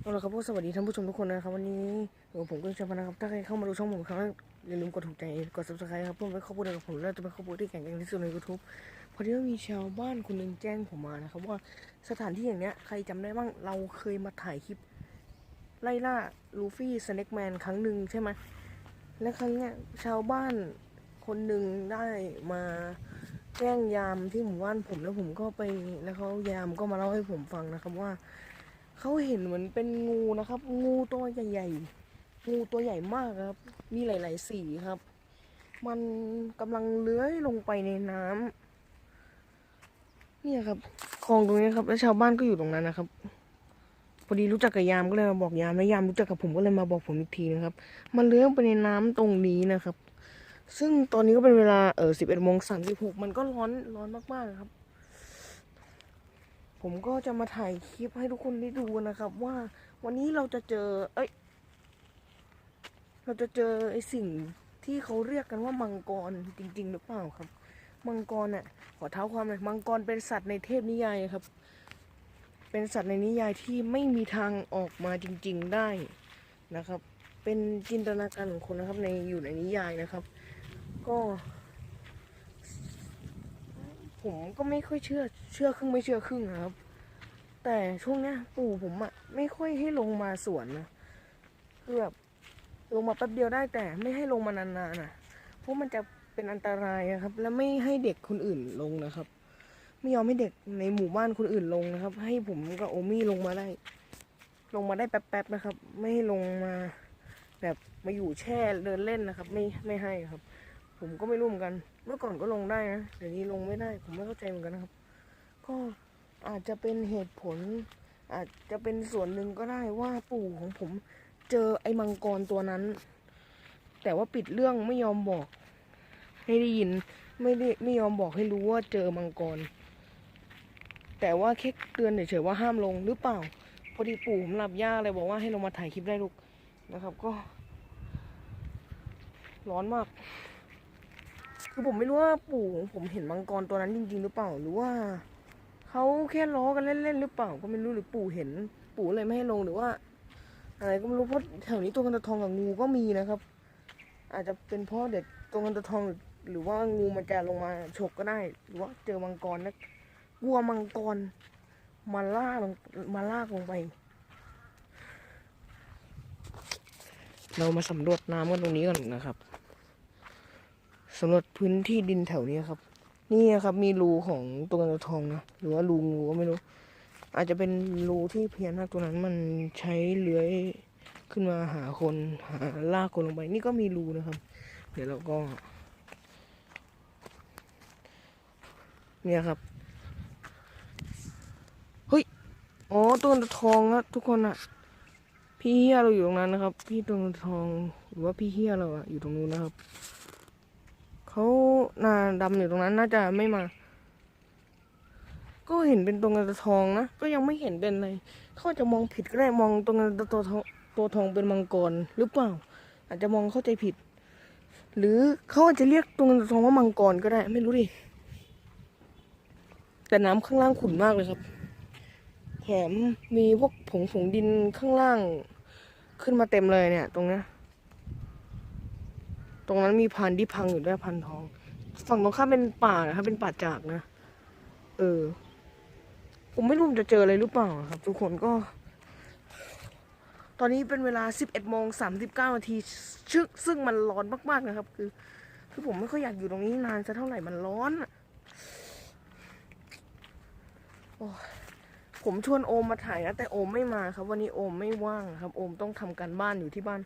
เอาละครับสวัสดีท่านผู้ชมทุกคนนะครับ วันนี้ผมก็จะมานะครับ ถ้าใครเข้ามาดูช่องผมครั้งแรกอย่าลืมกดถูกใจกด subscribe ครับเพื่อเป็นข้อมูลกับผมและจะเป็นข้อมูลที่แข็งแกร่งที่สุดใน YouTube พอดีว่ามีชาวบ้านคนหนึ่งแจ้งผมมานะครับ ว่าสถานที่อย่างเนี้ยใครจำได้บ้างเราเคยมาถ่ายคลิป ไล่ล่าลูฟี่สแน็คแมนครั้งหนึ่งใช่ไหมและครั้งเนี้ยชาวบ้านคนหนึ่งได้มาแจ้งยามที่หมู่บ้านผมแล้วผมก็ไปแล้วเขายามก็มาเล่าให้ผมฟังนะครับว่า เขาเห็นเหมือนเป็นงูนะครับ งูตัวใหญ่ๆงูตัวใหญ่มากครับ มีหลาย ๆ สีครับ มันกำลังเลื้อยลงไปในน้ำเนี่ยครับคลองตรงนี้ครับ แล้วชาวบ้านก็อยู่ตรงนั้นนะครับพอดีรู้จักกับยามก็เลยมาบอกยามแล้วยามรู้จักกับผมก็เลยมาบอกผมอีกทีนะครับ มันเลื้อยลงไปในน้ำตรงนี้นะครับ ซึ่งตอนนี้ก็เป็นเวลาเออสิบเอ็ดโมงสามสิบหกมันก็ร้อนร้อนมากๆครับ ผมก็จะมาถ่ายคลิปให้ทุกคนได้ดูนะครับ ว่าวันนี้เราจะเจอ เอ้ย เราจะเจอไอ้สิ่งที่เขาเรียกกันว่ามังกรจริง ๆ หรือเปล่าครับ มังกรน่ะ ขอเท้าความหน่อยมังกรเป็นสัตว์ในเทพนิยายครับ เป็นสัตว์ในนิยายที่ไม่มีทางออกมาจริง ๆได้นะครับ เป็นจินตนาการของคนนะครับในอยู่ในนิยายนะครับ ก็ ผมก็ไม่ค่อยเชื่อ เชื่อครึ่งไม่เชื่อครึ่งครับ แต่ช่วงเนี้ยปู่ผมอะไม่ค่อยให้ลงมาสวนนะคือแบบลงมาแป๊บเดียวได้แต่ไม่ให้ลงมานานๆนะเพราะมันจะเป็นอันตรายครับ และไม่ให้เด็กคนอื่นลงนะครับ ไม่ยอมให้เด็กในหมู่บ้านคนอื่นลงนะครับ ให้ผมกับโอมี่ลงมาได้ ลงมาได้แป๊บๆนะครับ ไม่ให้ลงมา แบบมาอยู่แช่เดินเล่นนะครับ ไม่ไม่ให้ครับ ผมก็ไม่รู้เหมือนกัน เมื่อก่อนก็ลงได้นะเดี๋ยวนี้ลงไม่ได้ ผมไม่เข้าใจเหมือนกันนะครับ ก็อาจจะเป็นเหตุผล อาจจะเป็นส่วนหนึ่งก็ได้ว่าปู่ของผมเจอไอ้มังกรตัวนั้น แต่ว่าปิดเรื่องไม่ยอมบอก ให้ได้ยินไม่ได้ไม่ยอมบอกให้รู้ว่าเจอมังกร แต่ว่าแค่เตือนเฉยๆว่าห้ามลงหรือเปล่า พอดีปู่ผมหลับยากเลยบอกว่าให้ลงมาถ่ายคลิปได้ลูกนะครับ ก็ ร้อนมาก คือผมไม่รู้ว่าปู่ของผมเห็นมังกรตัวนั้นจริง ๆ หรือเปล่าหรือว่าเขาแค่ล้อกันเล่นๆหรือเปล่า ก็ไม่รู้หรือปู่เห็น ปู่เลยไม่ให้ลงหรือว่า อะไรก็ไม่รู้เพราะแถวนี้ตัวเงินตัวทองกับงูก็มีนะครับ อาจจะเป็นเพราะเด็กตัวเงินตัวทองหรือหรือว่างูมันจะลงมาฉกก็ได้ หรือว่าเจอมังกรนะกลัวมังกรมาล่าลงมาลากลงไป เรามาสำรวจน้ำกันตรงนี้ก่อนนะครับ สำรวจพื้นที่ดินแถวนี้ครับ นี่นะครับมีรูของตัวเงินตัวทองนะหรือว่ารูงูก็ไม่รู้ อาจจะเป็นรูที่พญานาคตัวนั้นมันใช้เลื้อยขึ้นมาหาคนหาลากคนลงไป นี่ก็มีรูนะครับ เดี๋ยวเราก็ เนี่ยครับเฮ้ยอ๋อตัวเงินตัวทองนะทุกคนอะพี่เฮียเราอยู่ตรงนั้นนะครับ พี่ตัวเงินตัวทองหรือว่าพี่เฮียเราอะอยู่ตรงนู้นนะครับ เขาหน้าดำอยู่ตรงนั้นน่าจะไม่มา ก็เห็นเป็นตัวเงินตัวทองนะ ก็ยังไม่เห็นเป็นอะไรเขาจะมองผิดก็ได้มองตัวเงินตัวทองตัวทองเป็นมังกรหรือเปล่า อาจจะมองเข้าใจผิด หรือเขาอาจจะเรียกตัวเงินตัวทองว่ามังกรก็ได้ ไม่รู้ดิแต่น้ำข้างล่างขุ่นมากเลยครับ แถมมีพวกผงผงดินข้างล่าง ขึ้นมาเต็มเลยเนี่ย ตรงเนี้ย ตรงนั้นมีพันธุ์ที่พังอยู่ด้วยพันธุ์ทอง ฝั่งตรงข้ามเป็นป่านะครับเป็นป่าจากนะ เออ ผมไม่รู้ผมจะเจออะไรหรือเปล่าครับ ทุกคนก็ ตอนนี้เป็นเวลา 11โมง39นาทีซึ่งซึ่งมันร้อนมากๆนะครับ คือ คือผมไม่ค่อยอยากอยู่ตรงนี้นานสักเท่าไหร่มันร้อนอะโอ้ผมชวนโอมมาถ่ายนะแต่โอมไม่มาครับ วันนี้โอมไม่ว่างครับ โอมต้องทำการบ้านอยู่ที่บ้าน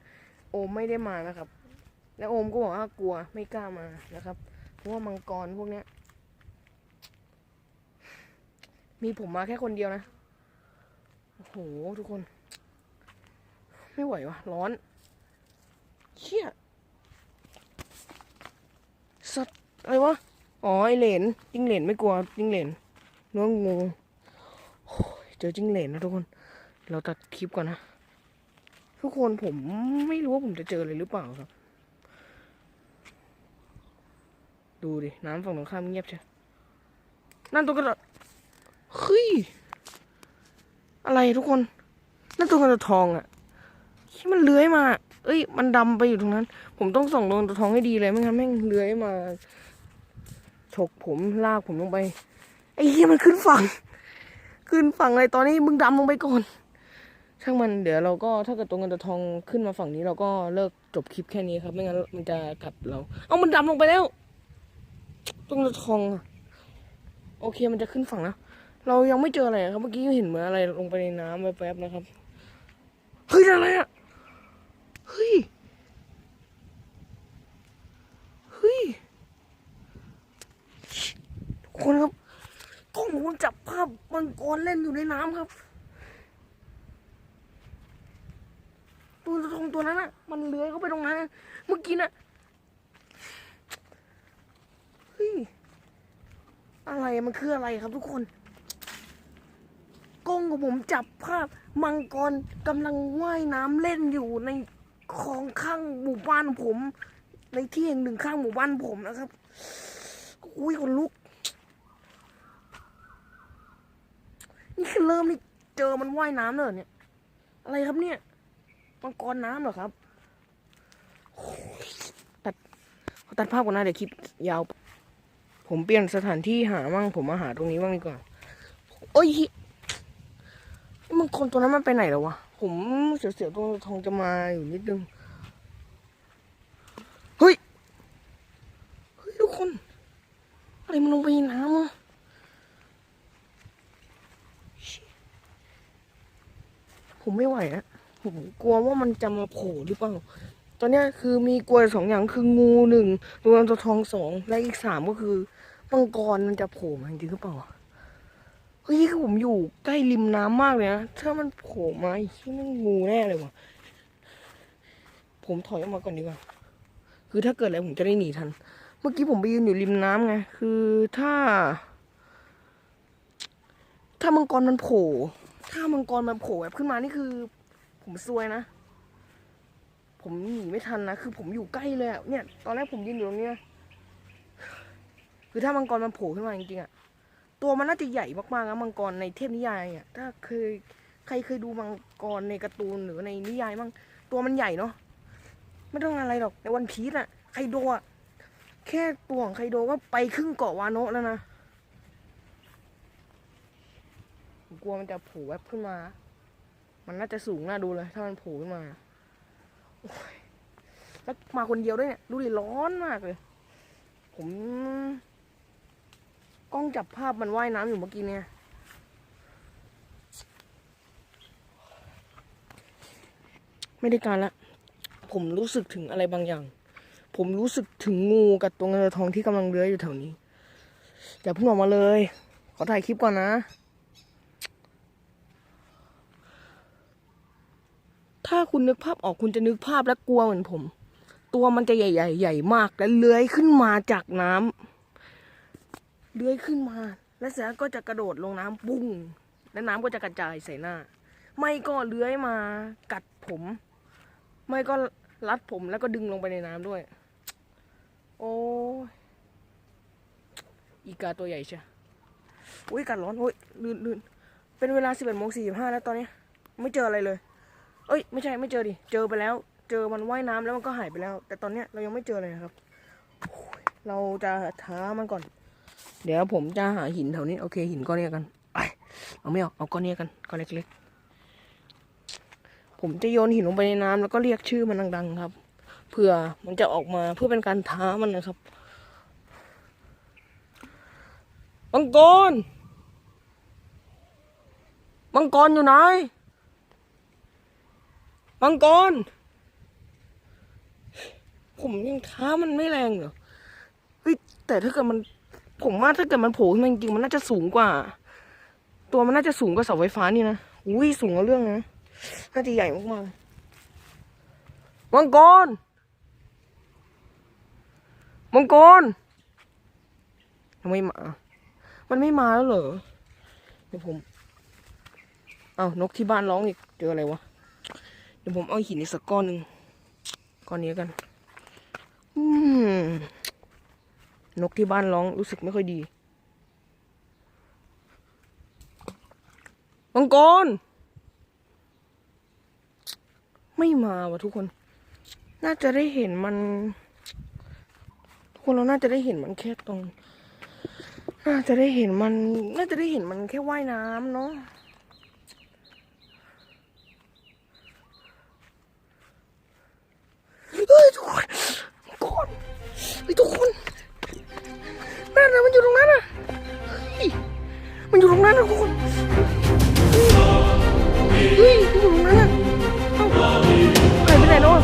โอมไม่ได้มานะครับ แล้วโอมก็บอกว่ากลัวไม่กล้ามานะครับ เพราะว่ามังกรพวกเนี้ย มีผมมาแค่คนเดียวนะ โอ้โห ทุกคน ไม่ไหววะร้อน เชี่ย สัตว์อะไรวะ อ๋อไอเหรนจิ้งเหรนไม่กลัวจิ้งเหรนน้องงูเจอจิ้งเหรนนะทุกคน เราตัดคลิปก่อนนะ ทุกคนผมไม่รู้ว่าผมจะเจออะไรหรือเปล่าครับ ดูดิ น้ำฝั่งตรงข้ามเงียบใช่นั่นตัวกระดเฮ้ย อะไรทุกคน นั่นตัวเงินตัวทองอะที่มันเลื้อยมา เอ้ย มันดำไปอยู่ตรงนั้น ผมต้องส่องตัวงตัวทองให้ดีเลยไม่งั้นแม่งเลื้อยมาฉกผมลากผมลงไป ไอ้เหี้ยมันขึ้นฝั่ง ขึ้นฝั่งเลยตอนนี้มึงดำลงไปก่อน ช่างมันเดี๋ยวเราก็ถ้าเกิดตัวเงินตัวทองขึ้นมาฝั่งนี้เราก็เลิกจบคลิปแค่นี้ครับ ไม่งั้นมันจะกัดเรา เอามันดำลงไปแล้ว ตัวเงินตัวทองอะโอเคมันจะขึ้นฝั่งแล้วเรายังไม่เจออะไรครับเมื่อกี้เห็นเหมือนอะไรลงไปในน้ำแวบๆนะครับเฮ้ยอะไรอะเฮ้ยเฮ้ยทุกคนครับกล้องผมจับภาพมังกรเล่นอยู่ในน้ำครับตัวทองตัวนั้นอะมันเลื้อยเข้าไปตรงนั้น เมื่อกี้น่ะ เฮ้ย อะไรมันคืออะไรครับทุกคนกล้องของผมจับภาพมังกรกำลังว่ายน้ำเล่นอยู่ในคลองข้างหมู่บ้านผม ในที่แห่งหนึ่งข้างหมู่บ้านผมนะครับ อุ้ยคนลุก นี่คือเริ่มนี่เจอมันว่ายน้ำเลยเนี่ย อะไรครับเนี่ยมังกรน้ำเหรอครับ ตัดตัดภาพก่อนนะเดี๋ยวคลิปยาว ผมเปลี่ยนสถานที่หามั่งผมมาหาตรงนี้บ้างดีกว่าโอ้ยมังกรตัวนั้นมันไปไหนแล้ววะ ผมเสียวๆตรงทองจะมาอยู่นิดนึง เฮ้ย เฮ้ยทุกคน อะไรมันลงไปในน้ำอะผมไม่ไหวอะผมกลัวว่ามันจะมาโผล่หรือเปล่า ตอนนี้คือมีกลัวสองอย่างคืองูหนึ่งตัวเงินตัวทองสองและอีกสามก็คือมังกรมันจะโผล่มาจริงหรือเปล่าเฮ้ยคือผมอยู่ใกล้ริมน้ำมากเลยนะถ้ามันโผล่มาที่มันงูแน่เลยว่ะผมถอยออกมาก่อนดีกว่า คือถ้าเกิดอะไรผมจะได้หนีทัน เมื่อกี้ผมไปยืนอยู่ริมน้ำไง คือถ้า ถ้ามังกรมันโผล่ ถ้ามังกรมันโผล่แบบขึ้นมานี่คือ ผมซวยนะ ผมหนีไม่ทันนะ คือผมอยู่ใกล้เลยอะเนี่ย ตอนแรกผมยืนอยู่ตรงเนี้ยคือถ้ามังกรมันโผล่ขึ้นมาจริงๆอะตัวมันน่าจะใหญ่มากๆนะมังกรในเทพนิยายอะถ้าเคยใครเคยดูมังกรในการ์ตูนหรือในนิยายมั่งตัวมันใหญ่เนาะไม่ต้องอะไรหรอกในวันพีซอะไคโดอะแค่ตัวของไคโดก็ไปครึ่งเกาะวาโนะแล้วนะผมกลัวมันจะโผล่แวบขึ้นมา มันน่าจะสูงน่าดูเลย ถ้ามันโผล่ขึ้นมา แล้วมาคนเดียวด้วยเนี่ยดูดิร้อนมากเลย ผม กล้องจับภาพมันว่ายน้ำอยู่เมื่อกี้เนี่ยไม่ได้การละผมรู้สึกถึงอะไรบางอย่าง ผมรู้สึกถึงงูกับตัวเงินทองที่กำลังเลื้อยอยู่แถวนี้อย่าเพิ่งออกมาเลย ขอถ่ายคลิปก่อนนะ ถ้าคุณนึกภาพออกคุณจะนึกภาพและกลัวเหมือนผม ตัวมันจะใหญ่ๆใหญ่มาก และเลื้อยขึ้นมาจากน้ำเลื้อยขึ้นมา และเสร็จก็จะกระโดดลงน้ำปุ้งและน้ำก็จะกระจายใส่หน้า ไม่ก็เลื้อยมากัดผม ไม่ก็รัดผมแล้วก็ดึงลงไปในน้ำด้วย โอ้อีกาตัวใหญ่เชียวอุ้ยกัดร้อนโอ้ยลื่นลื่นเป็นเวลาสิบเอ็ดโมงสี่สิบห้าแล้วตอนนี้ ไม่เจออะไรเลย เอ้ยไม่ใช่ไม่เจอดิ เจอไปแล้ว เจอมันว่ายน้ำแล้วมันก็หายไปแล้ว แต่ตอนเนี้ยเรายังไม่เจอเลยครับ เราจะท้ามันก่อน เดี๋ยวผมจะหาหินแถวนี้ โอเค หินก้อนนี้กันไปเอาไม่เอาเอาก้อนนี้กันก้อนเล็กๆ ผมจะโยนหินลงไปในน้ำแล้วก็เรียกชื่อมันดัง ๆ ครับเพื่อมันจะออกมาเพื่อเป็นการท้ามันนะครับมังกรมังกรอยู่ไหน มังกร ผมยังท้ามันไม่แรงเหรอ เฮ้ย แต่ถ้าเกิดมัน ผมว่าถ้าเกิดมันโผล่ขึ้นมาจริงๆมันน่าจะสูงกว่า ตัวมันน่าจะสูงกว่าเสาไฟฟ้านี่นะ อุ้ยสูงกว่าเรื่องนะ น่าจะใหญ่มากๆ มังกร มังกรยังไม่มา มันไม่มาแล้วเหรอ เดี๋ยวผม เอานกที่บ้านร้องอีก เจออะไรวะ เดี๋ยวผมเอาหินอีกสักก้อนหนึ่งก้อนนี้กันนกที่บ้านร้องรู้สึกไม่ค่อยดีมังกรไม่มาวะทุกคน น่าจะได้เห็นมัน ทุกคนเราน่าจะได้เห็นมันแค่ตรง น่าจะได้เห็นมัน น่าจะได้เห็นมันแค่ว่ายน้ำเนาะ เฮ้ยทุกคนทุกคนเฮ้ทุกคนนั่นนะมันอยู่ตรงนั้นอะมันอยู่ตรงนั้นนะทุกคนเฮ้ยมันอยู่ตรงนั้นอะเอ้าหายไปไหนแล้วอะ